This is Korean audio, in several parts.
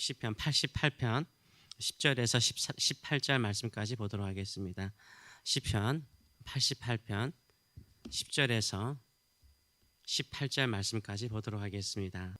시편 88편 10절에서 14, 18절 말씀까지 보도록 하겠습니다. 시편 88편 10절에서 18절 말씀까지 보도록 하겠습니다.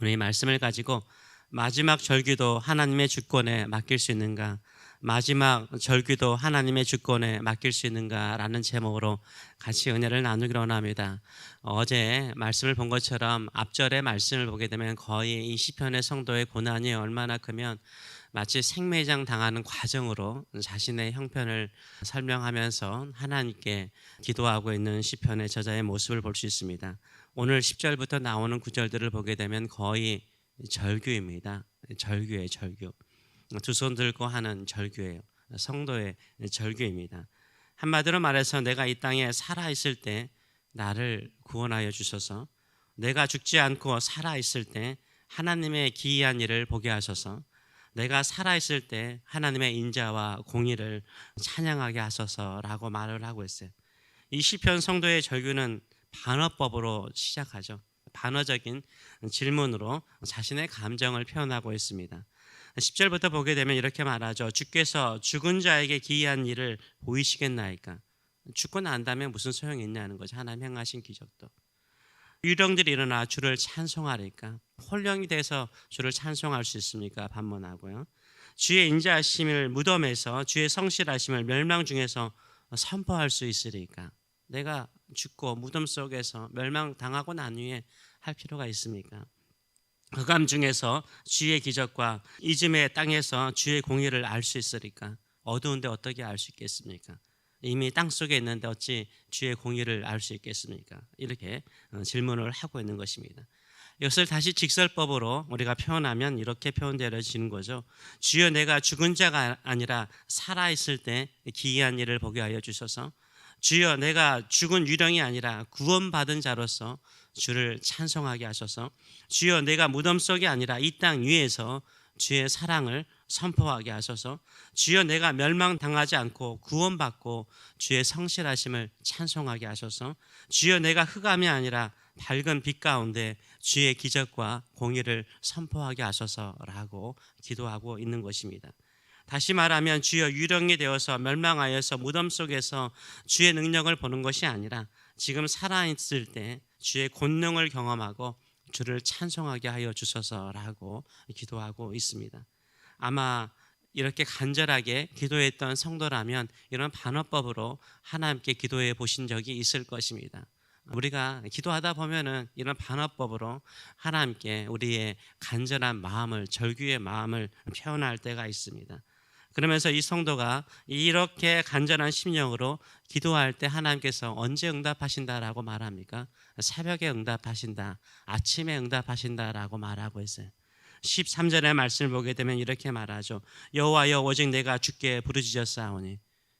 우리 말씀을 가지고 마지막 절기도 하나님의 주권에 맡길 수 있는가? 마지막 절기도 하나님의 주권에 맡길 수 있는가라는 제목으로 같이 은혜를 나누기로 합니다. 어제 말씀을 본 것처럼 앞절의 말씀을 보게 되면 거의 이 시편의 성도의 고난이 얼마나 크면 마치 생매장 당하는 과정으로 자신의 형편을 설명하면서 하나님께 기도하고 있는 시편의 저자의 모습을 볼 수 있습니다. 오늘 10절부터 나오는 구절들을 보게 되면 거의 절규입니다. 절규의 절규. 두 손 들고 하는 절규예요. 성도의 절규입니다. 한마디로 말해서 내가 이 땅에 살아 있을 때 나를 구원하여 주셔서 내가 죽지 않고 살아 있을 때 하나님의 기이한 일을 보게 하셔서 내가 살아 있을 때 하나님의 인자와 공의를 찬양하게 하소서라고 말을 하고 있어요. 이 시편 성도의 절규는 반어법으로 시작하죠. 반어적인 질문으로 자신의 감정을 표현하고 있습니다. 10절부터 보게 되면 이렇게 말하죠. 주께서 죽은 자에게 기이한 일을 보이시겠나이까? 죽고 난 다음에 무슨 소용이 있냐는 거죠. 하나님 행하신 기적도. 유령들이 일어나 주를 찬송하리까? 홀령이 돼서 주를 찬송할 수 있습니까? 반문하고요. 주의 인자하심을 무덤에서 주의 성실하심을 멸망 중에서 선포할 수 있으리까? 내가 죽고 무덤 속에서 멸망 당하고 난 후에 할 필요가 있습니까? 흑암 중에서 주의 기적과 이즘의 땅에서 주의 공의를 알 수 있으리까? 어두운데 어떻게 알 수 있겠습니까? 이미 땅 속에 있는데 어찌 주의 공의를 알 수 있겠습니까? 이렇게 어, 질문을 하고 있는 것입니다. 이것을 다시 직설법으로 우리가 표현하면 이렇게 표현되어지는 거죠. 주여 내가 죽은 자가 아니라 살아 있을 때 기이한 일을 보게 하여 주셔서 주여 내가 죽은 유령이 아니라 구원받은 자로서 주를 찬송하게 하셔서 주여 내가 무덤 속이 아니라 이 땅 위에서 주의 사랑을 선포하게 하셔서 주여 내가 멸망당하지 않고 구원받고 주의 성실하심을 찬송하게 하셔서 주여 내가 흑암이 아니라 밝은 빛 가운데 주의 기적과 공의를 선포하게 하셔서라고 기도하고 있는 것입니다. 다시 말하면 주여 유령이 되어서 멸망하여서 무덤 속에서 주의 능력을 보는 것이 아니라 지금 살아있을 때 주의 권능을 경험하고 주를 찬송하게 하여 주소서라고 기도하고 있습니다. 아마 이렇게 간절하게 기도했던 성도라면 이런 반어법으로 하나님께 기도해 보신 적이 있을 것입니다. 우리가 기도하다 보면은 이런 반어법으로 하나님께 우리의 간절한 마음을 절규의 마음을 표현할 때가 있습니다. 그러면서 이 성도가 이렇게 간절한 심령으로 기도할 때 하나님께서 언제 응답하신다라고 말합니까? 새벽에 응답하신다. 아침에 응답하신다라고 말하고 있어요. 13절의 말씀을 보게 되면 이렇게 말하죠. 여호와여 오직 내가 주께 부르짖었사오니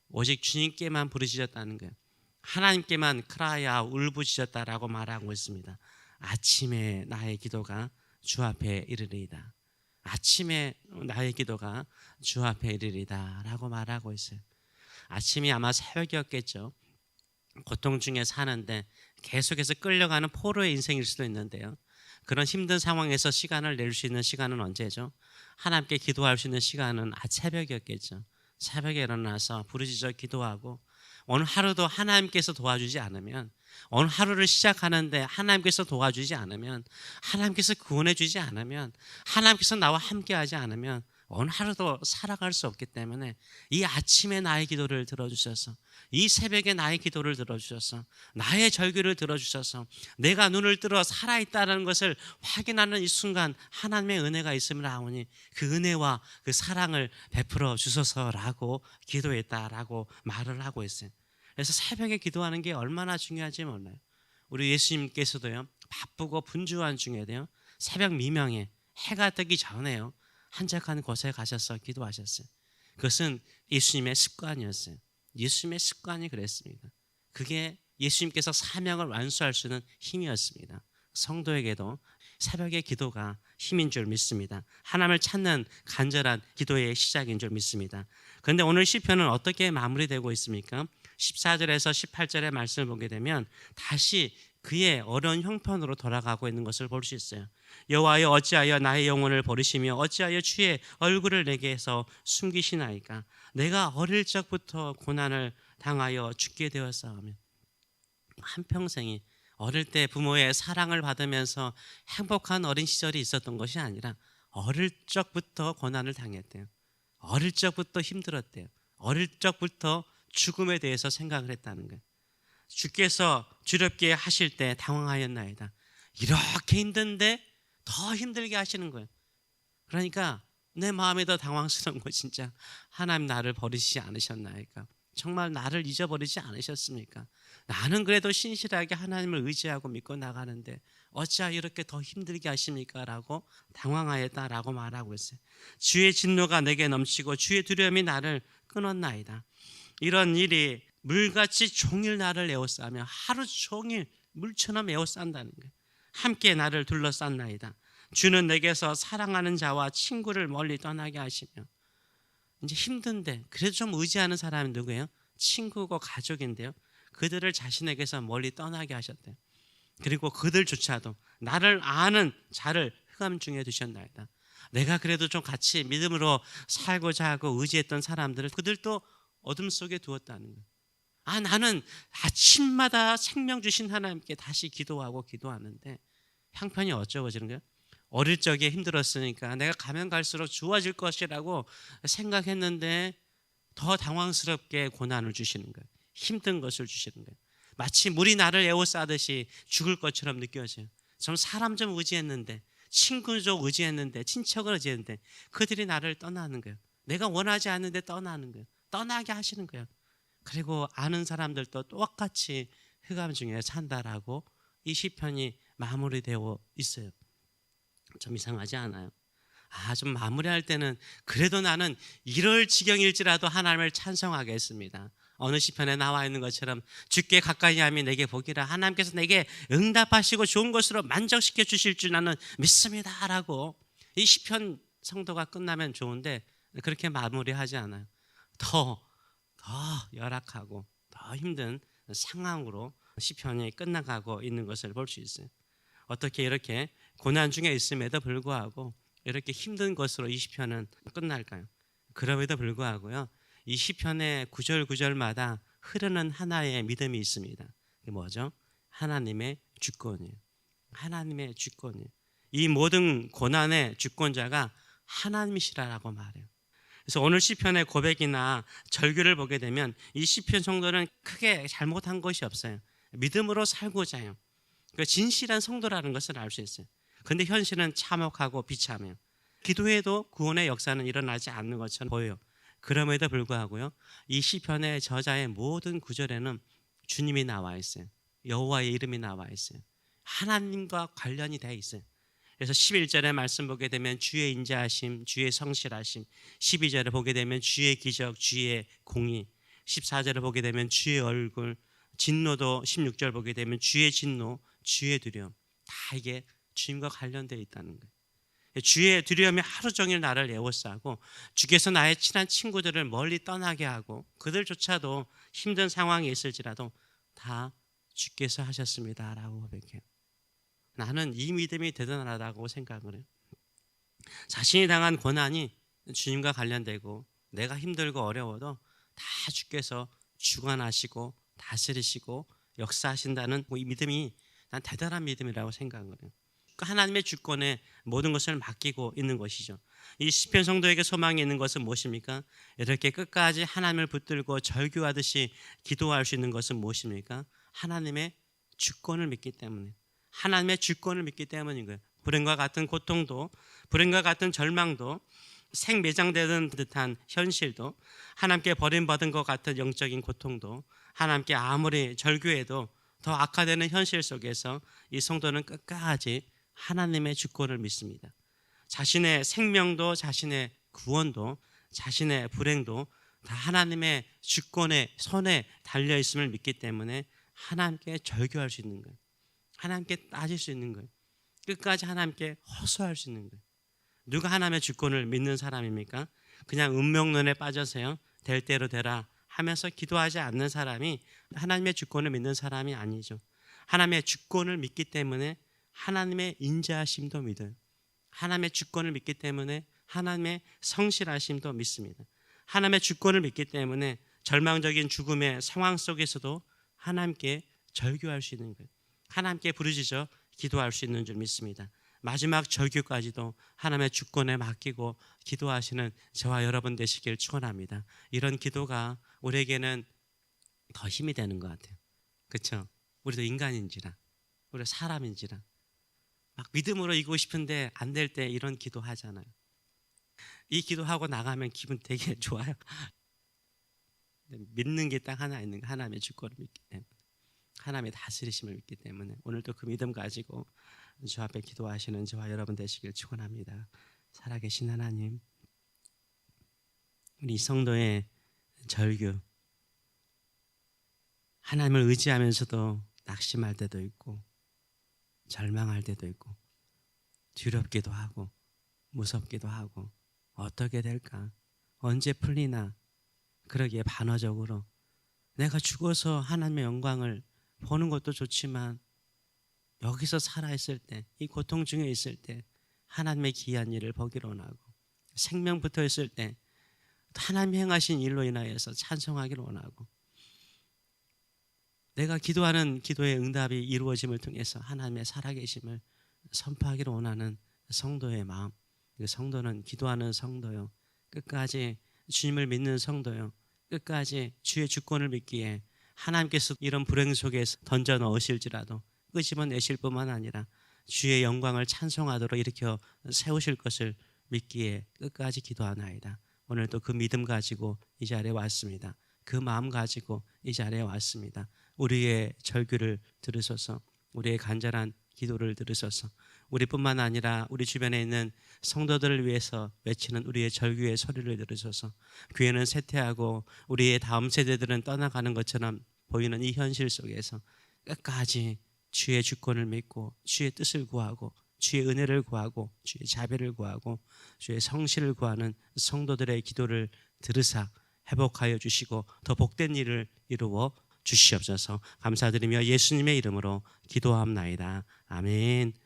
오직 주님께만 부르짖었다는 거예요. 하나님께만 크라야 울부짖었다라고 말하고 있습니다. 아침에 나의 기도가 주 앞에 이르리이다. 아침에 나의 기도가 주 앞에 이르리다라고 말하고 있어요. 아침이 아마 새벽이었겠죠. 고통 중에 사는데 계속해서 끌려가는 포로의 인생일 수도 있는데요. 그런 힘든 상황에서 시간을 낼 수 있는 시간은 언제죠? 하나님께 기도할 수 있는 시간은 아 새벽이었겠죠. 새벽에 일어나서 부르짖어 기도하고 오늘 하루도 하나님께서 도와주지 않으면 오늘 하루를 시작하는데 하나님께서 도와주지 않으면 하나님께서 구원해 주지 않으면 하나님께서 나와 함께 하지 않으면 오늘 하루도 살아갈 수 없기 때문에 이 아침에 나의 기도를 들어주셔서 이 새벽에 나의 기도를 들어주셔서 나의 절규를 들어주셔서 내가 눈을 뜨러 살아있다는 것을 확인하는 이 순간 하나님의 은혜가 있음을 아오니 그 은혜와 그 사랑을 베풀어 주소서라고 기도했다라고 말을 하고 있어요. 그래서 새벽에 기도하는 게 얼마나 중요한지 몰라요. 우리 예수님께서도요 바쁘고 분주한 중에도요 새벽 미명에 해가 뜨기 전에요 한적한 곳에 가셔서 기도하셨어요. 그것은 예수님의 습관이었어요. 예수님의 습관이 그랬습니다. 그게 예수님께서 사명을 완수할 수 있는 힘이었습니다. 성도에게도 새벽의 기도가 힘인 줄 믿습니다. 하나님을 찾는 간절한 기도의 시작인 줄 믿습니다. 그런데 오늘 시편은 어떻게 마무리되고 있습니까? 14절에서 18절의 말씀을 보게 되면 다시 그의 어려운 형편으로 돌아가고 있는 것을 볼 수 있어요. 여호와여 어찌하여 나의 영혼을 버리시며 어찌하여 주의 얼굴을 내게서 숨기시나이까 내가 어릴 적부터 고난을 당하여 죽게 되었사오며 한 평생이 어릴 때 부모의 사랑을 받으면서 행복한 어린 시절이 있었던 것이 아니라 어릴 적부터 고난을 당했대요. 어릴 적부터 힘들었대요. 어릴 적부터 죽음에 대해서 생각을 했다는 거예요. 주께서 두렵게 하실 때 당황하였나이다. 이렇게 힘든데 더 힘들게 하시는 거예요. 그러니까 내 마음에 더 당황스러운 거 진짜 하나님 나를 버리시지 않으셨나이까? 정말 나를 잊어버리지 않으셨습니까? 나는 그래도 신실하게 하나님을 의지하고 믿고 나가는데 어찌하여 이렇게 더 힘들게 하십니까? 라고 당황하였다 라고 말하고 있어요. 주의 진노가 내게 넘치고 주의 두려움이 나를 끊었나이다. 이런 일이 물같이 종일 나를 에워싸며 하루 종일 물처럼 에워싼다는 거예요. 함께 나를 둘러쌌나이다. 주는 내게서 사랑하는 자와 친구를 멀리 떠나게 하시며 이제 힘든데 그래도 좀 의지하는 사람이 누구예요? 친구고 가족인데요. 그들을 자신에게서 멀리 떠나게 하셨대요. 그리고 그들조차도 나를 아는 자를 흑암 중에 두셨나이다. 내가 그래도 좀 같이 믿음으로 살고자 하고 의지했던 사람들을 그들도 어둠 속에 두었다는 거예요. 아 나는 아침마다 생명 주신 하나님께 다시 기도하고 기도하는데 형편이 어쩌고저런 거예요? 어릴 적에 힘들었으니까 내가 가면 갈수록 좋아질 것이라고 생각했는데 더 당황스럽게 고난을 주시는 거예요. 힘든 것을 주시는 거예요. 마치 물이 나를 에워싸듯이 죽을 것처럼 느껴져요. 좀 사람 좀 의지했는데 친구 좀 의지했는데 친척을 의지했는데 그들이 나를 떠나는 거예요. 내가 원하지 않는데 떠나는 거예요. 떠나게 하시는 거예요. 그리고 아는 사람들도 똑같이 흑암 중에 산다라고 이 시편이 마무리되어 있어요. 좀 이상하지 않아요? 아, 좀 마무리할 때는 그래도 나는 이럴 지경일지라도 하나님을 찬송하겠습니다. 어느 시편에 나와 있는 것처럼 주께 가까이 함이 내게 복이라 하나님께서 내게 응답하시고 좋은 것으로 만족시켜 주실 줄 나는 믿습니다라고 이 시편 성도가 끝나면 좋은데 그렇게 마무리하지 않아요. 더, 더 열악하고 더 힘든 상황으로 시편이 끝나가고 있는 것을 볼 수 있어요. 어떻게 이렇게 고난 중에 있음에도 불구하고 이렇게 힘든 것으로 이 시편은 끝날까요? 그럼에도 불구하고요. 이 시편의 구절 구절마다 흐르는 하나의 믿음이 있습니다. 그게 뭐죠? 하나님의 주권이에요. 하나님의 주권이에요. 이 모든 고난의 주권자가 하나님이시라고 말해요. 그래서 오늘 시편의 고백이나 절규를 보게 되면 이 시편 성도는 크게 잘못한 것이 없어요. 믿음으로 살고자 해요. 그 진실한 성도라는 것을 알 수 있어요. 근데 현실은 참혹하고 비참해요. 기도해도 구원의 역사는 일어나지 않는 것처럼 보여요. 그럼에도 불구하고요. 이 시편의 저자의 모든 구절에는 주님이 나와 있어요. 여호와의 이름이 나와 있어요. 하나님과 관련이 되어 있어요. 그래서 11절의 말씀 보게 되면 주의 인자하심, 주의 성실하심, 12절을 보게 되면 주의 기적, 주의 공의, 14절을 보게 되면 주의 얼굴, 진노도 16절 보게 되면 주의 진노, 주의 두려움. 다 이게 주님과 관련되어 있다는 거예요. 주의 두려움이 하루 종일 나를 에워싸고 주께서 나의 친한 친구들을 멀리 떠나게 하고 그들조차도 힘든 상황이 있을지라도 다 주께서 하셨습니다라고 고백해요. 나는 이 믿음이 대단하다고 생각을 해요. 자신이 당한 고난이 주님과 관련되고 내가 힘들고 어려워도 다 주께서 주관하시고 다스리시고 역사하신다는 이 믿음이 난 대단한 믿음이라고 생각을 해요. 그 하나님의 주권에 모든 것을 맡기고 있는 것이죠. 이 시편 성도에게 소망이 있는 것은 무엇입니까? 이렇게 끝까지 하나님을 붙들고 절규하듯이 기도할 수 있는 것은 무엇입니까? 하나님의 주권을 믿기 때문에 하나님의 주권을 믿기 때문인 거예요. 불행과 같은 고통도 불행과 같은 절망도 생매장되는 듯한 현실도 하나님께 버림받은 것 같은 영적인 고통도 하나님께 아무리 절규해도 더 악화되는 현실 속에서 이 성도는 끝까지 하나님의 주권을 믿습니다. 자신의 생명도 자신의 구원도 자신의 불행도 다 하나님의 주권의 손에 달려 있음을 믿기 때문에 하나님께 절교할 수 있는 거예요. 하나님께 따질 수 있는 거예요. 끝까지 하나님께 허소할 수 있는 거예요. 누가 하나님의 주권을 믿는 사람입니까? 그냥 운명론에 빠져서요. 될 대로 되라 하면서 기도하지 않는 사람이 하나님의 주권을 믿는 사람이 아니죠. 하나님의 주권을 믿기 때문에 하나님의 인자하심도 믿어요. 하나님의 주권을 믿기 때문에 하나님의 성실하심도 믿습니다. 하나님의 주권을 믿기 때문에 절망적인 죽음의 상황 속에서도 하나님께 절규할 수 있는 거예요. 하나님께 부르짖어 기도할 수 있는 줄 믿습니다. 마지막 절규까지도 하나님의 주권에 맡기고 기도하시는 저와 여러분 되시길 축원합니다. 이런 기도가 우리에게는 더 힘이 되는 것 같아요. 그렇죠? 우리도 인간인지라, 우리 사람인지라 막 믿음으로 이고 싶은데 안 될 때 이런 기도 하잖아요. 이 기도하고 나가면 기분 되게 좋아요. 믿는 게 딱 하나 있는 거 하나님의 주권을 믿기 때문에 하나님의 다스리심을 믿기 때문에 오늘도 그 믿음 가지고 주 앞에 기도하시는 저와 여러분 되시길 축원합니다. 살아계신 하나님, 우리 성도의 절규 하나님을 의지하면서도 낙심할 때도 있고 절망할 때도 있고 두렵기도 하고 무섭기도 하고 어떻게 될까 언제 풀리나 그러기에 반어적으로 내가 죽어서 하나님의 영광을 보는 것도 좋지만 여기서 살아있을 때, 이 고통 중에 있을 때 하나님의 기이한 일을 보기로 원하고 생명 붙어 있을 때 하나님 행하신 일로 인하여서 찬송하기를 원하고 내가 기도하는 기도의 응답이 이루어짐을 통해서 하나님의 살아계심을 선포하기를 원하는 성도의 마음. 그 성도는 기도하는 성도요. 끝까지 주님을 믿는 성도요. 끝까지 주의 주권을 믿기에 하나님께서 이런 불행 속에 던져 넣으실지라도 끄집어 내실 뿐만 아니라 주의 영광을 찬송하도록 일으켜 세우실 것을 믿기에 끝까지 기도하나이다. 오늘도 그 믿음 가지고 이 자리에 왔습니다. 그 마음 가지고 이 자리에 왔습니다. 우리의 절규를 들으소서, 우리의 간절한 기도를 들으소서, 우리뿐만 아니라 우리 주변에 있는 성도들을 위해서 외치는 우리의 절규의 소리를 들으소서. 교회는 쇠퇴하고 우리의 다음 세대들은 떠나가는 것처럼 보이는 이 현실 속에서 끝까지 주의 주권을 믿고 주의 뜻을 구하고 주의 은혜를 구하고 주의 자비를 구하고 주의 성실을 구하는 성도들의 기도를 들으사 회복하여 주시고 더 복된 일을 이루어 주시옵소서 감사드리며 예수님의 이름으로 기도함나이다. 아멘.